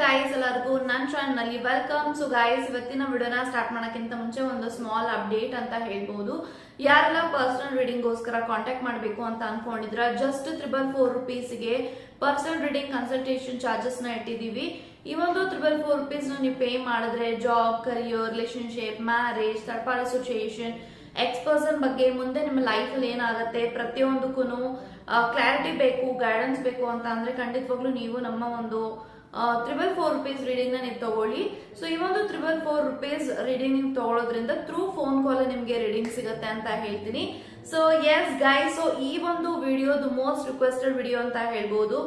Guys ಎಲ್ಲರಿಗೂ ನನ್ನ ಚಾನಲ್ನಲ್ಲಿ ವೆಲ್ಕಮ್ ಸೊ ಗೈಸ್ ಇವತ್ತಿನ ವಿಡಿಯೋನ ಸ್ಟಾರ್ಟ್ ಮಾಡೋಕ್ಕಿಂತ ಮುಂಚೆ ಒಂದು ಸ್ಮಾಲ್ ಅಪ್ಡೇಟ್ ಅಂತ ಹೇಳ್ಬೋದು. ಯಾರೆಲ್ಲ ಪರ್ಸನಲ್ ರೀಡಿಂಗ್ಗೋಸ್ಕರ ಕಾಂಟ್ಯಾಕ್ಟ್ ಮಾಡಬೇಕು ಅಂತ ಅನ್ಕೊಂಡಿದ್ರ ಜಸ್ಟ್ ತ್ರಿಬಲ್ ಫೋರ್ ರುಪೀಸ್ಗೆ ಪರ್ಸನಲ್ ರೀಡಿಂಗ್ ಕನ್ಸಲ್ಟೇಷನ್ ಚಾರ್ಜಸ್ನ ಇಟ್ಟಿದ್ದೀವಿ. ಈ ಒಂದು ತ್ರಿಬಲ್ ಫೋರ್ ರುಪೀಸ್ನ ನೀವು ಪೇ ಮಾಡಿದ್ರೆ job career relationship marriage third party association ex person ಬಗ್ಗೆ ಮುಂದೆ ನಿಮ್ಮ ಲೈಫಲ್ಲಿ ಏನಾಗುತ್ತೆ ಪ್ರತಿಯೊಂದಕ್ಕೂ ಕ್ಲಾರಿಟಿ ಬೇಕು ಗೈಡೆನ್ಸ್ ಬೇಕು ಅಂತ ಅಂದರೆ ಖಂಡಿತವಾಗ್ಲೂ ನೀವು ನಮ್ಮ ಒಂದು ತ್ರಿಬಲ್ ಫೋರ್ ರುಪೀಸ್ ರೀಡಿಂಗ್ನ ನೀವು ತಗೊಳ್ಳಿ. ಸೊ ಈ ಒಂದು ತ್ರಿಬಲ್ ಫೋರ್ ರುಪೀಸ್ ರೀಡಿಂಗ್ ನೀವು ತಗೊಳ್ಳೋದ್ರಿಂದ ಥ್ರೂ ಫೋನ್ ಕಾಲ್ ನಿಮಗೆ ರೀಡಿಂಗ್ ಸಿಗುತ್ತೆ ಅಂತ ಹೇಳ್ತೀನಿ. ಸೊ ಎಸ್ ಗೈ ಸೊ ಈ ಒಂದು ವಿಡಿಯೋದು ಮೋಸ್ಟ್ ರಿಕ್ವೆಸ್ಟೆಡ್ ವಿಡಿಯೋ ಅಂತ ಹೇಳ್ಬೋದು.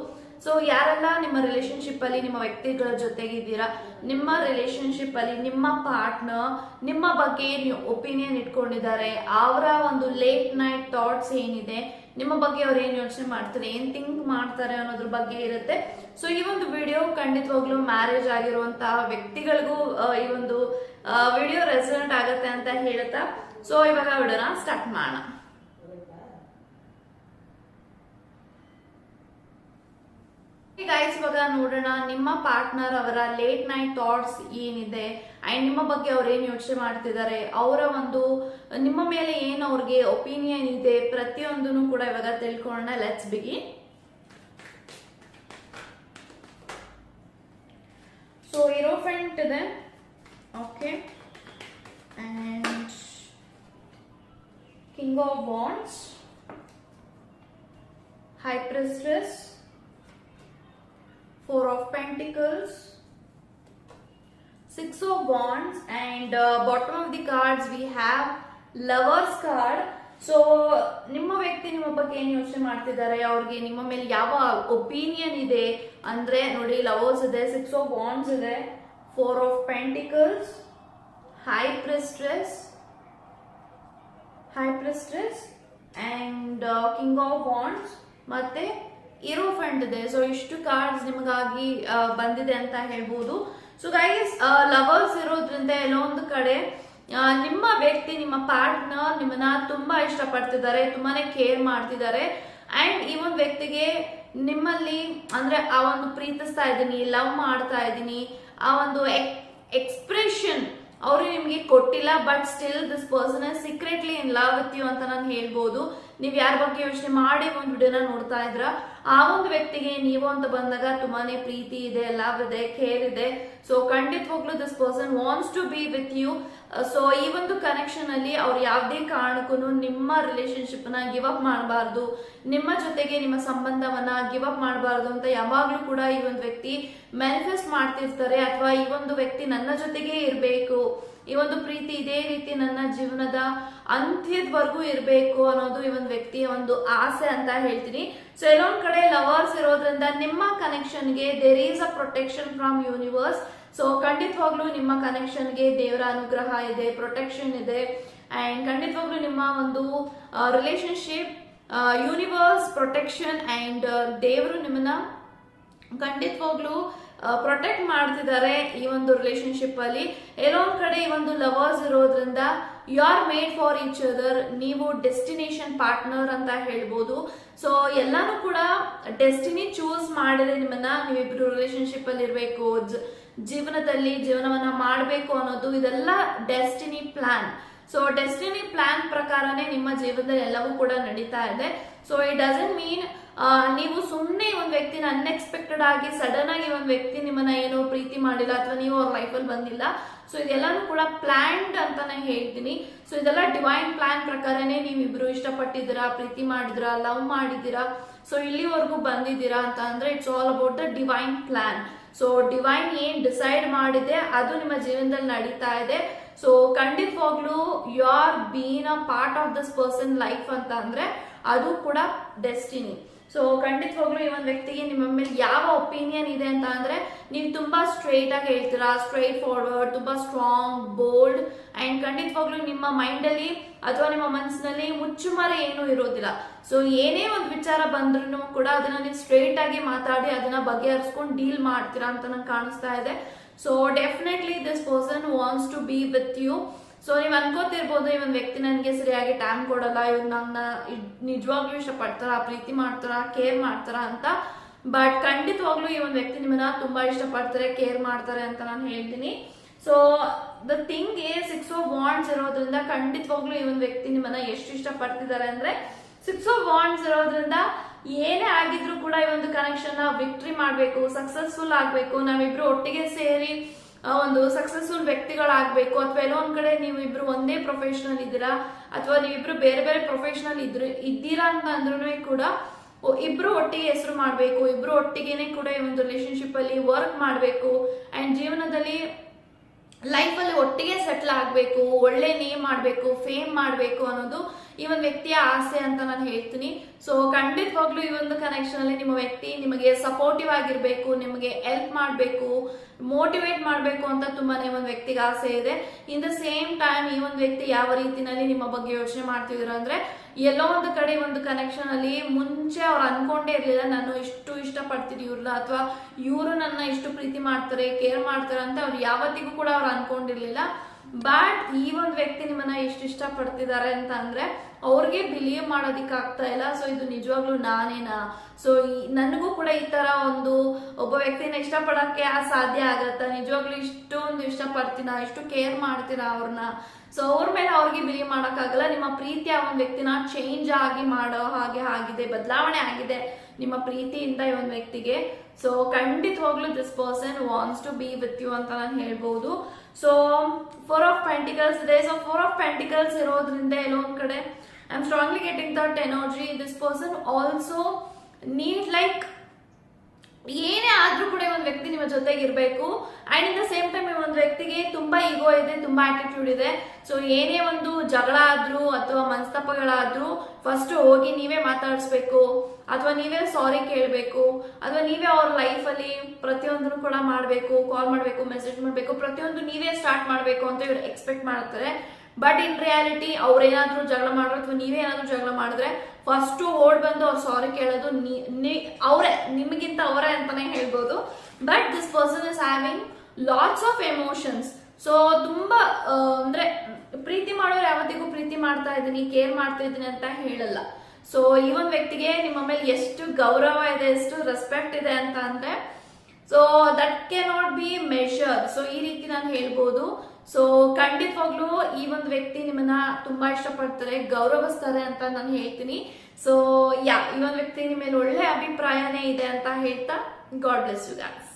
ಸೊ ಯಾರೆಲ್ಲ ನಿಮ್ಮ ರಿಲೇಶನ್ಶಿಪ್ ಅಲ್ಲಿ ನಿಮ್ಮ ವ್ಯಕ್ತಿಗಳ ಜೊತೆಗಿದ್ದೀರಾ, ನಿಮ್ಮ ರಿಲೇಶನ್ಶಿಪ್ ಅಲ್ಲಿ ನಿಮ್ಮ ಪಾರ್ಟ್ನರ್ ನಿಮ್ಮ ಬಗ್ಗೆ ಒಪಿನಿಯನ್ ಇಟ್ಕೊಂಡಿದ್ದಾರೆ, ಅವರ ಒಂದು ಲೇಟ್ ನೈಟ್ ಥಾಟ್ಸ್ ಏನಿದೆ ನಿಮ್ಮ ಬಗ್ಗೆ ಅವ್ರು ಏನ್ ಯೋಚನೆ ಮಾಡ್ತಾರೆ, ಏನ್ ಥಿಂಕ್ ಮಾಡ್ತಾರೆ ಅನ್ನೋದ್ರ ಬಗ್ಗೆ ಇರುತ್ತೆ. ಸೊ ಈ ಒಂದು ವಿಡಿಯೋ ಖಂಡಿತವಾಗ್ಲೂ ಮ್ಯಾರೇಜ್ ಆಗಿರುವಂತಹ ವ್ಯಕ್ತಿಗಳಿಗೂ ಈ ಒಂದು ವಿಡಿಯೋ ರೆಸಲ್ಟ್ ಆಗತ್ತೆ ಅಂತ ಹೇಳುತ್ತಾ. ಸೊ ಇವಾಗ ವಿಡಿಯೋನ ಸ್ಟಾರ್ಟ್ ಮಾಡೋಣ. ಗೈಸ್ ಇವಾಗ ನೋಡೋಣ, ನಿಮ್ಮ ಪಾರ್ಟ್ನರ್ ಅವರ ಲೇಟ್ ನೈಟ್ ಥಾಟ್ಸ್ ಏನಿದೆ? ಅಂಡ್ ನಿಮ್ಮ ಬಗ್ಗೆ ಅವ್ರು ಏನ್ ಯೋಚನೆ ಮಾಡ್ತಿದ್ದಾರೆ? ಅವರ ಒಂದು, ನಿಮ್ಮ ಮೇಲೆ ಏನ್ ಅವ್ರಿಗೆ ಒಪಿನಿಯನ್ ಇದೆ ಪ್ರತಿಯೊಂದನ್ನು ಕೂಡ ಇವಾಗ ತಿಳ್ಕೊಳ್ಳೋಣ. ಲೆಟ್ಸ್ ಬಿಗಿ ಸೊ ಇರೋ ಫ್ರೆಂಟ್ ಇದೆ. Okay and king of wands high priestess four of pentacles. Six of wands. And uh, bottom of the cards we have lovers card. So ನಿಮ್ಮ ವ್ಯಕ್ತಿ ನಿಮ್ಮ ಬಗ್ಗೆ ಏನ್ ಯೋಚನೆ ಮಾಡ್ತಿದ್ದಾರೆ? ಅವ್ರಿಗೆ ನಿಮ್ಮ ಮೇಲೆ ಯಾವ ಒಪಿನಿಯನ್ ಇದೆ? ಅಂದ್ರೆ ನೋಡಿ ಲವರ್ಸ್ ಇದೆ ಸಿಕ್ಸ್ ಆಫ್ ಬಾಂಡ್ಸ್ ಇದೆ four of pentacles high priestess high priestess and king of wands ಮತ್ತೆ ಇರೋ ಫಂಡ್ ಇದೆ. ಸೊ ಇಷ್ಟು ಕಾರ್ಡ್ಸ್ ನಿಮಗಾಗಿ ಬಂದಿದೆ ಅಂತ ಹೇಳ್ಬೋದು. ಸೊ ಗೈಸ್ ಲವರ್ಸ್ ಇರೋದ್ರಿಂದ ಎಲ್ಲೋ ಒಂದು ಕಡೆ ನಿಮ್ಮ ವ್ಯಕ್ತಿ, ನಿಮ್ಮ ಪಾರ್ಟ್ನರ್ ನಿಮ್ಮನ್ನ ತುಂಬಾ ಇಷ್ಟಪಡ್ತಿದ್ದಾರೆ, ತುಂಬಾನೇ ಕೇರ್ ಮಾಡ್ತಿದ್ದಾರೆ. ಅಂಡ್ ಈ ಒಂದು ವ್ಯಕ್ತಿಗೆ ನಿಮ್ಮಲ್ಲಿ, ಅಂದ್ರೆ ಆ ಒಂದು ಪ್ರೀತಿಸ್ತಾ ಇದ್ದೀನಿ ಲವ್ ಮಾಡ್ತಾ ಇದ್ದೀನಿ, ಆ ಒಂದು ಎಕ್ಸ್ಪ್ರೆಷನ್ ಅವರು ನಿಮಗೆ ಕೊಟ್ಟಿಲ್ಲ but still this person secretly in love with you ಅಂತ ನಾನು ಹೇಳ್ಬೋದು. ನೀವು ಯಾರ ಬಗ್ಗೆ ಯೋಚನೆ ಮಾಡಿ ಒಂದು ವಿಡಿಯೋನ ನೋಡ್ತಾ ಇದ್ರ. ಆ ಒಂದು ವ್ಯಕ್ತಿಗೆ ನೀವು ಅಂತ ಬಂದಾಗ ತುಂಬಾನೇ ಪ್ರೀತಿ ಇದೆ ಲವ್ ಇದೆ ಕೇರ್ ಇದೆ. ಸೊ ಖಂಡಿತವಾಗ್ಲೂ this person wants to be with you so ಈ ಒಂದು ಕನೆಕ್ಷನ್ ಅಲ್ಲಿ ಅವ್ರು ಯಾವುದೇ ಕಾರಣಕ್ಕೂ ನಿಮ್ಮ ರಿಲೇಶನ್ಶಿಪ್ನ ಗಿವ್ ಅಪ್ ಮಾಡಬಾರ್ದು. ನಿಮ್ಮ ಜೊತೆಗೆ ನಿಮ್ಮ ಸಂಬಂಧವನ್ನ ಗಿವ್ ಅಪ್ ಮಾಡಬಾರ್ದು ಅಂತ ಯಾವಾಗ್ಲೂ ಕೂಡ ಈ ಒಂದು ವ್ಯಕ್ತಿ ಮ್ಯಾನಿಫೆಸ್ಟ್ ಮಾಡ್ತಿರ್ತಾರೆ. ಅಥವಾ ಈ ಒಂದು ವ್ಯಕ್ತಿ ನನ್ನ ಜೊತೆಗೆ ಇರಬೇಕು. ಈ ಒಂದು ಪ್ರೀತಿ ಇದೇ ರೀತಿ ನನ್ನ ಜೀವನದ ಅಂತ್ಯದವರೆಗೂ ಇರಬೇಕು ಅನ್ನೋದು ಈ ಒಂದು ವ್ಯಕ್ತಿಯ ಒಂದು ಆಸೆ ಅಂತ ಹೇಳ್ತೀನಿ. ಸೊ ಎಲ್ಲೊಂದ್ ಕಡೆ ಲವರ್ಸ್ ಇರೋದ್ರಿಂದ ನಿಮ್ಮ ಕನೆಕ್ಷನ್ಗೆ there is a protection from universe so ಖಂಡಿತವಾಗ್ಲೂ ನಿಮ್ಮ ಕನೆಕ್ಷನ್ಗೆ ದೇವರ ಅನುಗ್ರಹ ಇದೆ ಪ್ರೊಟೆಕ್ಷನ್ ಇದೆ. ಅಂಡ್ ಖಂಡಿತವಾಗ್ಲೂ ನಿಮ್ಮ ಒಂದು ರಿಲೇಶನ್ಶಿಪ್ ಯೂನಿವರ್ಸ್ ಪ್ರೊಟೆಕ್ಷನ್ ಅಂಡ್ ದೇವರು ನಿಮ್ಮನ್ನ ಖಂಡಿತವಾಗ್ಲೂ ಪ್ರೊಟೆಕ್ಟ್ ಮಾಡ್ತಿದ್ದಾರೆ ಈ ಒಂದು ರಿಲೇಶನ್ಶಿಪ್ ಅಲ್ಲಿ. ಎಲ್ಲೋ ಒಂದ್ ಕಡೆ ಈ ಒಂದು ಲವರ್ಸ್ ಇರೋದ್ರಿಂದ you are made for each other ನೀವು ಡೆಸ್ಟಿನೇಷನ್ ಪಾರ್ಟ್ನರ್ ಅಂತ ಹೇಳ್ಬೋದು. ಸೊ ಎಲ್ಲಾನು ಕೂಡ ಡೆಸ್ಟಿನಿ ಚೂಸ್ ಮಾಡಿದ್ರೆ ನಿಮ್ಮನ್ನ ನೀವಿಬ್ರು ರಿಲೇಶನ್ಶಿಪ್ ಅಲ್ಲಿ ಇರಬೇಕು. ಜೀವನದಲ್ಲಿ ಜೀವನವನ್ನ ಮಾಡಬೇಕು ಅನ್ನೋದು ಇದೆಲ್ಲ destiny plan so destiny plan ಪ್ರಕಾರನೇ ನಿಮ್ಮ ಜೀವನದಲ್ಲಿ ಎಲ್ಲವೂ ಕೂಡ ನಡೀತಾ ಇದೆ. ಸೊ ಇಟ್ ಡಸಂಟ್ ಮೀನ್ ನೀವು ಸುಮ್ಮನೆ ಒಂದು ವ್ಯಕ್ತಿನ ಅನ್ಎಕ್ಸ್ಪೆಕ್ಟೆಡ್ ಆಗಿ ಸಡನ್ ಆಗಿ ಒಂದು ವ್ಯಕ್ತಿ ನಿಮ್ಮನ್ನ ಏನೋ ಪ್ರೀತಿ ಮಾಡಿಲ್ಲ ಅಥವಾ ನೀವು ಅವ್ರ ಲೈಫಲ್ಲಿ ಬಂದಿಲ್ಲ. ಸೊ ಇದೆಲ್ಲಾನು ಕೂಡ ಪ್ಲಾನ್ಡ್ ಅಂತಾನೆ ಹೇಳ್ತೀನಿ. ಸೊ ಇದೆಲ್ಲ ಡಿವೈನ್ ಪ್ಲಾನ್ ಪ್ರಕಾರನೇ ನೀವಿಬ್ರು ಇಷ್ಟಪಟ್ಟಿದ್ದೀರಾ, ಪ್ರೀತಿ ಮಾಡಿದಿರಾ ಲವ್ ಮಾಡಿದ್ದೀರಾ ಸೊ ಇಲ್ಲಿವರೆಗೂ ಬಂದಿದ್ದೀರಾ ಅಂತ ಅಂದ್ರೆ it's all about the divine plan so divine ಏನ್ ಡಿಸೈಡ್ ಮಾಡಿದೆ, ಅದು ನಿಮ್ಮ ಜೀವನದಲ್ಲಿ ನಡೀತಾ ಇದೆ. ಸೊ ಖಂಡಿತವಾಗ್ಲೂ you are been a part of this person life ಅಂತ ಅಂದ್ರೆ ಅದು ಕೂಡ ಡೆಸ್ಟಿನಿ ಸೊ ಖಂಡಿತವಾಗ್ಲೂ ಈ ಒಂದು ವ್ಯಕ್ತಿಗೆ ನಿಮ್ಮ ಮೇಲೆ ಯಾವ ಒಪಿನಿಯನ್ ಇದೆ ಅಂತ ಅಂದ್ರೆ ನೀವು ತುಂಬಾ ಸ್ಟ್ರೈಟ್ ಆಗಿ ಹೇಳ್ತೀರಾ ಸ್ಟ್ರೈಟ್ ಫಾರ್ವರ್ಡ್ ತುಂಬಾ ಸ್ಟ್ರಾಂಗ್ ಬೋಲ್ಡ್ ಅಂಡ್ ಖಂಡಿತವಾಗ್ಲೂ ನಿಮ್ಮ ಮೈಂಡ್ ಅಲ್ಲಿ ಅಥವಾ ನಿಮ್ಮ ಮನಸ್ಸಿನಲ್ಲಿ ಮುಚ್ಚುಮರೆ ಏನು ಇರೋದಿಲ್ಲ. ಸೊ ಏನೇ ಒಂದು ವಿಚಾರ ಬಂದ್ರೂ ಕೂಡ ಅದನ್ನ ನೀವು ಸ್ಟ್ರೈಟ್ ಆಗಿ ಮಾತಾಡಿ ಅದನ್ನ ಬಗೆಹರಿಸ್ಕೊಂಡು ಡೀಲ್ ಮಾಡ್ತೀರಾ ಅಂತ ನಂಗೆ ಕಾಣಿಸ್ತಾ ಇದೆ. So definitely this person wants to be with you so ನೀವು ಅನ್ಕೋತಿರ್ಬೋದು ಈ ಒಂದು ವ್ಯಕ್ತಿ ನನಗೆ ಸರಿಯಾಗಿ ಟೈಮ್ ಕೊಡಲ್ಲ ಇವ್ರು ನನ್ನ ನಿಜವಾಗ್ಲೂ ಇಷ್ಟಪಡ್ತಾರ, ಪ್ರೀತಿ ಮಾಡ್ತಾರ ಕೇರ್ ಮಾಡ್ತಾರ ಅಂತ. ಬಟ್ ಖಂಡಿತವಾಗ್ಲೂ ಈ ಒಂದು ವ್ಯಕ್ತಿ ನಿಮ್ಮನ್ನ ತುಂಬಾ ಇಷ್ಟಪಡ್ತಾರೆ ಕೇರ್ ಮಾಡ್ತಾರೆ ಅಂತ ನಾನು ಹೇಳ್ತೀನಿ. So the thing a six of wands ಇರೋದ್ರಿಂದ ಖಂಡಿತವಾಗ್ಲೂ ಈ ಒಂದು ವ್ಯಕ್ತಿ ನಿಮ್ಮನ್ನ ಎಷ್ಟು ಇಷ್ಟಪಡ್ತಿದ್ದಾರೆ ಅಂದ್ರೆ ಸಿಕ್ಸ್ ಆಫ್ ವಾಂಡ್ಸ್ ಇರೋದ್ರಿಂದ ಏನೇ ಆಗಿದ್ರು ಕೂಡ ಈ ಒಂದು ಕನೆಕ್ಷನ್ ವಿಕ್ಟ್ರಿ ಮಾಡ್ಬೇಕು ಸಕ್ಸಸ್ಫುಲ್ ಆಗ್ಬೇಕು, ನಾವಿಬ್ರು ಒಟ್ಟಿಗೆ ಸೇರಿ ಒಂದು ಸಕ್ಸಸ್ಫುಲ್ ವ್ಯಕ್ತಿಗಳಾಗಬೇಕು ಅಥವಾ ಎಲ್ಲೋ ಒಂದ್ ಕಡೆ ನೀವು ಇಬ್ರು ಒಂದೇ ಪ್ರೊಫೆಷನಲ್ ಇದ್ದೀರಾ ಅಥವಾ ನೀವಿಬ್ರು ಬೇರೆ ಬೇರೆ ಪ್ರೊಫೆಷನಲ್ ಇದ್ರು, ಇದ್ದೀರಾ ಅಂತ ಅಂದ್ರೂ ಕೂಡ ಇಬ್ರು ಒಟ್ಟಿಗೆ ಹೆಸರು ಮಾಡಬೇಕು, ಇಬ್ರು ಒಟ್ಟಿಗೆನೆ ಕೂಡ ಈ ಒಂದು ರಿಲೇಶನ್ಶಿಪ್ ಅಲ್ಲಿ ವರ್ಕ್ ಮಾಡಬೇಕು ಅಂಡ್ ಜೀವನದಲ್ಲಿ ಲೈಫಲ್ಲಿ ಒಟ್ಟಿಗೆ ಸೆಟ್ಲ್ ಆಗಬೇಕು, ಒಳ್ಳೆ ನೇಮ್ ಮಾಡಬೇಕು ಫೇಮ್ ಮಾಡಬೇಕು ಅನ್ನೋದು ಈ ಒಂದು ವ್ಯಕ್ತಿಯ ಆಸೆ ಅಂತ ನಾನು ಹೇಳ್ತೀನಿ. ಸೊ ಖಂಡಿತವಾಗ್ಲೂ ಈ ಒಂದು ಕನೆಕ್ಷನ್ ಅಲ್ಲಿ ನಿಮ್ಮ ವ್ಯಕ್ತಿ ನಿಮಗೆ ಸಪೋರ್ಟಿವ್ ಆಗಿರಬೇಕು, ನಿಮಗೆ ಹೆಲ್ಪ್ ಮಾಡಬೇಕು ಮೋಟಿವೇಟ್ ಮಾಡಬೇಕು ಅಂತ ತುಂಬಾನೇ ಒಂದು ವ್ಯಕ್ತಿಗೆ ಆಸೆ ಇದೆ. ಇನ್ ದ ಸೇಮ್ ಟೈಮ್ ಈ ಒಂದು ವ್ಯಕ್ತಿ ಯಾವ ರೀತಿನಲ್ಲಿ ನಿಮ್ಮ ಬಗ್ಗೆ ಯೋಚನೆ ಮಾಡ್ತಿದ್ರು ಅಂದ್ರೆ ಎಲ್ಲೋ ಒಂದು ಕಡೆ ಒಂದು ಕನೆಕ್ಷನ್ ಅಲ್ಲಿ ಮುಂಚೆ ಅವ್ರು ಅನ್ಕೊಂಡೇ ಇರಲಿಲ್ಲ, ನಾನು ಇಷ್ಟು ಇಷ್ಟಪಡ್ತೀನಿ ಇವ್ರನ್ನ ಅಥವಾ, ಇವರು ನನ್ನ ಇಷ್ಟು ಪ್ರೀತಿ ಮಾಡ್ತಾರೆ ಕೇರ್ ಮಾಡ್ತಾರೆ ಅಂತ ಅವ್ರು ಯಾವತ್ತಿಗೂ ಕೂಡ ಅವ್ರು ಅನ್ಕೊಂಡಿರ್ಲಿಲ್ಲ. ಬಟ್ ಈ ಒಂದು ವ್ಯಕ್ತಿ ನಿಮ್ಮನ್ನ ಎಷ್ಟು ಇಷ್ಟಪಡ್ತಿದ್ದಾರೆ ಅಂತ ಅಂದ್ರೆ ಅವ್ರಿಗೆ ಬಿಲೀವ್ ಮಾಡೋದಿಕ್ಕೆ ಆಗ್ತಾ ಇಲ್ಲ. ಸೊ ಇದು ನಿಜವಾಗ್ಲೂ ನಾನೇನಾ? ಸೊ ನನಗೂ ಕೂಡ ಈ ತರ ಒಂದು ಒಬ್ಬ ವ್ಯಕ್ತಿನ ಇಷ್ಟಪಡಕ್ಕೆ ಆ ಸಾಧ್ಯ ಆಗತ್ತಾ? ನಿಜವಾಗ್ಲೂ ಇಷ್ಟೊಂದು ಇಷ್ಟಪಡ್ತೀನ ಇಷ್ಟು ಕೇರ್ ಮಾಡ್ತೀರಾ ಅವ್ರನ್ನ ಸೊ ಅವ್ರ ಮೇಲೆ ಅವ್ರಿಗೆ ಬಿಲೀವ್ ಮಾಡೋಕ್ಕಾಗಲ್ಲ. ನಿಮ್ಮ ಪ್ರೀತಿ ಆ ಒಂದು ವ್ಯಕ್ತಿನ ಚೇಂಜ್ ಆಗಿ ಮಾಡೋ ಹಾಗೆ ಆಗಿದೆ. ಬದಲಾವಣೆ ಆಗಿದೆ ನಿಮ್ಮ ಪ್ರೀತಿಯಿಂದ ಈ ಒಂದು ವ್ಯಕ್ತಿಗೆ. ಸೊ ಖಂಡಿತವಾಗ್ಲೂ this person wants to be with you ಅಂತ ನಾನು ಹೇಳ್ಬೋದು. ಸೊ ಫೋರ್ ಆಫ್ ಪೆಂಟಿಕಲ್ಸ್ ಇದೆ. ಸೊ ಫೋರ್ ಆಫ್ ಪೆಂಟಿಕಲ್ಸ್ ಇರೋದ್ರಿಂದ ಎಲ್ಲೋ ಒಂದ್ ಕಡೆ I strongly getting that energy. This person also also like, ಏನೇ ಆದ್ರೂ ಕೂಡ ಒಂದು ವ್ಯಕ್ತಿ ನಿಮ್ಮ ಜೊತೆಗೆ ಇರಬೇಕು. And in the same time ಒಂದು ವ್ಯಕ್ತಿಗೆ ತುಂಬಾ ಈಗೋ ಇದೆ, ತುಂಬಾ ಆಟಿಟ್ಯೂಡ್ ಇದೆ. ಸೊ ಏನೇ ಒಂದು ಜಗಳ ಆದ್ರೂ ಅಥವಾ ಮನಸ್ತಾಪಗಳಾದ್ರೂ ಫಸ್ಟ್ ಹೋಗಿ ನೀವೇ ಮಾತಾಡಿಸ್ಬೇಕು. ಅಥವಾ ನೀವೇ ಸಾರಿ ಕೇಳಬೇಕು. ಅಥವಾ ನೀವೇ ಅವ್ರ ಲೈಫಲ್ಲಿ ಪ್ರತಿಯೊಂದನ್ನು ಕೂಡ ಮಾಡಬೇಕು ಕಾಲ್ ಮಾಡಬೇಕು ಮೆಸೇಜ್ ಮಾಡಬೇಕು. ಪ್ರತಿಯೊಂದು ನೀವೇ ಸ್ಟಾರ್ಟ್ ಮಾಡಬೇಕು ಅಂತ ಇವ್ರು ಎಕ್ಸ್ಪೆಕ್ಟ್ ಮಾಡ್ತಾರೆ. ಬಟ್ ಇನ್ ರಿಯಾಲಿಟಿ ಅವ್ರೇನಾದ್ರೂ ಜಗಳ ಮಾಡಿದ್ರು ಅಥವಾ ನೀವೇ ಏನಾದ್ರೂ ಜಗಳ ಮಾಡಿದ್ರೆ ಫಸ್ಟ್ ಓಡ್ ಬಂದು ಅವ್ರು ಸಾರಿ ಕೇಳೋದು ಅವರೇ, ನಿಮಗಿಂತ ಅವರೇ ಅಂತಾನೆ ಹೇಳ್ಬೋದು. But this person is having lots of emotions so ತುಂಬಾ ಅಂದ್ರೆ ಪ್ರೀತಿ ಮಾಡೋರು ಯಾವತ್ತಿಗೂ ಪ್ರೀತಿ ಮಾಡ್ತಾ ಇದ್ದೀನಿ ಕೇರ್ ಮಾಡ್ತಾ ಇದ್ದೀನಿ ಅಂತ ಹೇಳಲ್ಲ. ಸೊ ಈ ಒಂದು ವ್ಯಕ್ತಿಗೆ ನಿಮ್ಮ ಮೇಲೆ ಎಷ್ಟು ಗೌರವ ಇದೆ, ಎಷ್ಟು ರೆಸ್ಪೆಕ್ಟ್ ಇದೆ ಅಂತ ಅಂದ್ರೆ so that can not be measure so ಈ ರೀತಿ ನಾನು ಹೇಳ್ಬೋದು. ಸೊ ಖಂಡಿತವಾಗ್ಲೂ ಈ ಒಂದು ವ್ಯಕ್ತಿ ನಿಮ್ಮನ್ನ ತುಂಬಾ ಇಷ್ಟಪಡ್ತಾರೆ, ಗೌರವಿಸ್ತಾರೆ ಅಂತ ನಾನು ಹೇಳ್ತೀನಿ. ಸೊ ಯಾ ಈ ಒಂದು ವ್ಯಕ್ತಿ ನಿಮ್ಮ ಮೇಲೆ ಒಳ್ಳೆ ಅಭಿಪ್ರಾಯನೇ ಇದೆ ಅಂತ ಹೇಳ್ತಾ ಗಾಡ್ ಬ್ಲೆಸ್ ಯು ಗಾಸ್